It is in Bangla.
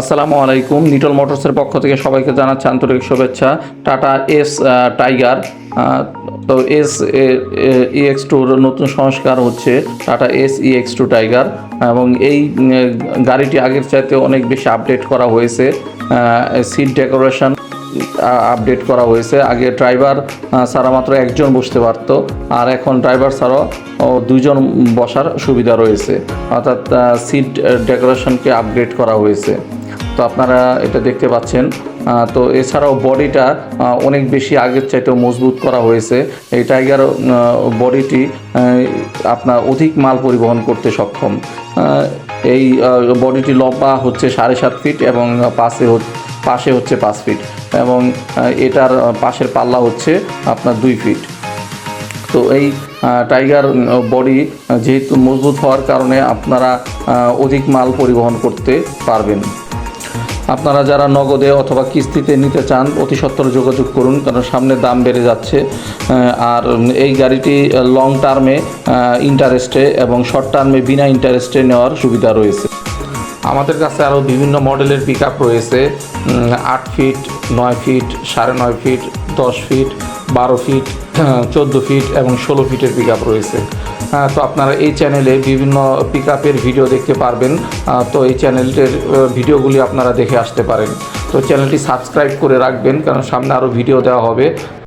আসসালামু আলাইকুম। নিটল মোটরসের পক্ষ থেকে সবাইকে জানাচ্ছি আন্তরিক শুভেচ্ছা। টাটা এস টাইগার তো এস ইএক্স টুর নতুন সংস্কার হচ্ছে Tata Ace EX two Tiger এবং এই গাড়িটি আগের চাইতে অনেক বেশি আপডেট করা হয়েছে সিট ডেকোরেশন আপডেট করা হয়েছে। আগে ড্রাইভার ছাড়া মাত্র একজন বসতে পারত, আর এখন ড্রাইভার ছাড়াও দুজন বসার সুবিধা রয়েছে। অর্থাৎ সিট ডেকোরেশনকে আপগ্রেড করা হয়েছে। তো আপনারা এটা দেখতে পাচ্ছেন। তো এছাড়াও বডিটা অনেক বেশি আগের চাইতেও মজবুত করা হয়েছে। এই টাইগার বডিটি আপনার অধিক মাল পরিবহন করতে সক্ষম। এই বডিটি লম্বা হচ্ছে সাড়ে সাত ফিট এবং পাশে পাশে হচ্ছে পাঁচ ফিট এবং এটার পাশের পাল্লা হচ্ছে আপনার দুই ফিট। তো এই টাইগার বডি যেহেতু মজবুত হওয়ার কারণে আপনারা অধিক মাল পরিবহন করতে পারবেন। আপনারা যারা নগদে অথবা কিস্তিতে নিতে চান, অতি সত্বর যোগাযোগ করুন, কারণ সামনে দাম বেড়ে যাচ্ছে। আর এই গাড়িটি লং টার্মে ইন্টারেস্টে এবং শর্ট টার্মে বিনা ইন্টারেস্টে নেওয়ার সুবিধা রয়েছে। আমাদের কাছে আরও বিভিন্ন মডেলের পিক রয়েছে। আট ফিট নয় ফিট সাড়ে নয় ফিট দশ ফিট বারো ফিট চোদ্দ ফিট এবং ষোলো ফিটের পিক রয়েছে। তো আপনারা এই চ্যানেলে বিভিন্ন পিক ভিডিও দেখতে পারবেন। তো এই চ্যানেলটির ভিডিওগুলি আপনারা দেখে আসতে পারেন। তো চ্যানেলটি সাবস্ক্রাইব করে রাখবেন, কারণ সামনে আরও ভিডিও দেওয়া হবে।